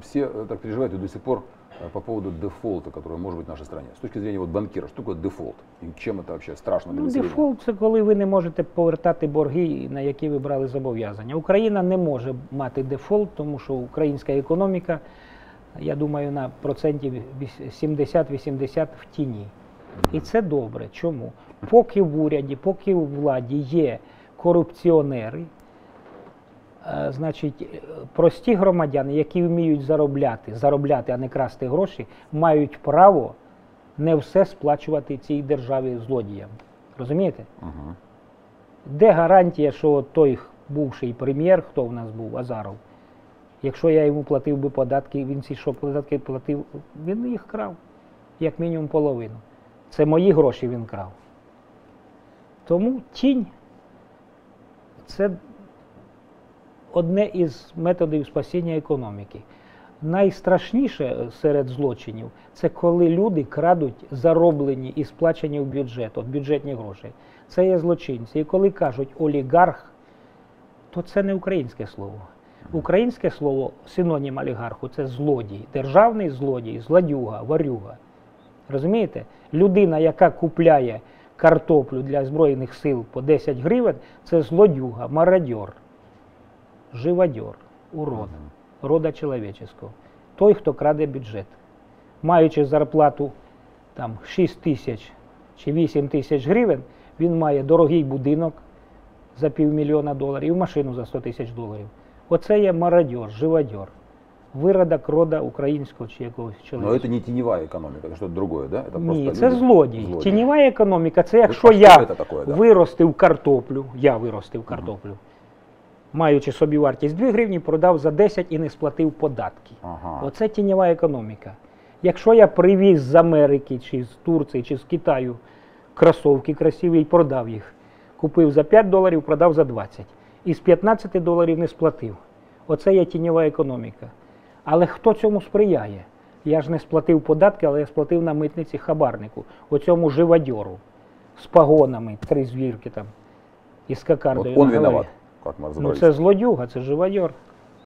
все э, так переживают и до сих пор э, по поводу дефолта, который может быть в нашей стране. С точки зрения вот банкира, что такое дефолт? И чем это вообще страшно для Ну, населения? дефолт це коли ви не можете повертати борги, на які ви брали зобов'язання. Україна не може мати дефолт, тому що українська економіка, я думаю, на процентів віс- 70-80 в тіні. І це добре. Чому? Поки в уряді, поки у владі є корупціонери, е, значить, е, прості громадяни, які вміють заробляти, заробляти, а не красти гроші, мають право не все сплачувати цій державі злодіям. Розумієте? Мгм. Де гарантія, що той бувший прем'єр, хто в нас був, Азаров, якщо я йому платив би податки, він ці що податки платив, він їх крав, як мінімум половину. Це мої гроші він крав. Тому тінь це одне із методів спасіння економіки. Найстрашніше серед злочинів це коли люди крадуть зароблені і сплачені в бюджет, от бюджетні гроші. Це є злочинці. І коли кажуть олігарх, то це не українське слово. Українське слово, синонім олігарху це злодій, державний злодій, злодюга, варюга. Розумієте? Людина, яка купляє картоплю для Збройних сил по 10 гривень, це злодюга, мародьор, живодьор, урод, рода чоловічого. Той, хто краде бюджет. Маючи зарплату там, 6 тисяч чи 8 тисяч гривень, він має дорогий будинок за півмільйона доларів і машину за 100 тисяч доларів. Оце є мародьор, живодьор. Виродок рода українського чи якогось Но чоловіка. это не теневая экономика, это что-то другое, да? Это Ні, просто це люди- злодій. злодії. Тіньова економіка це якщо а що я це таке, да? виростив картоплю, я виростив картоплю, маючи собі вартість 2 гривні, продав за 10 і не сплатив податки. Ага. Оце тіньова економіка. Якщо я привіз з Америки, чи з Турції, чи з Китаю кросовки красиві і продав їх, купив за 5 доларів, продав за 20. І з 15 доларів не сплатив. Оце є тіньова економіка. Але хто цьому сприяє? Я ж не сплатив податки, але я сплатив на митниці хабарнику, оцьому живодьору з пагонами, три звірки там, і з кокардою он на виноват, как мы Ну це злодюга, це живодьор.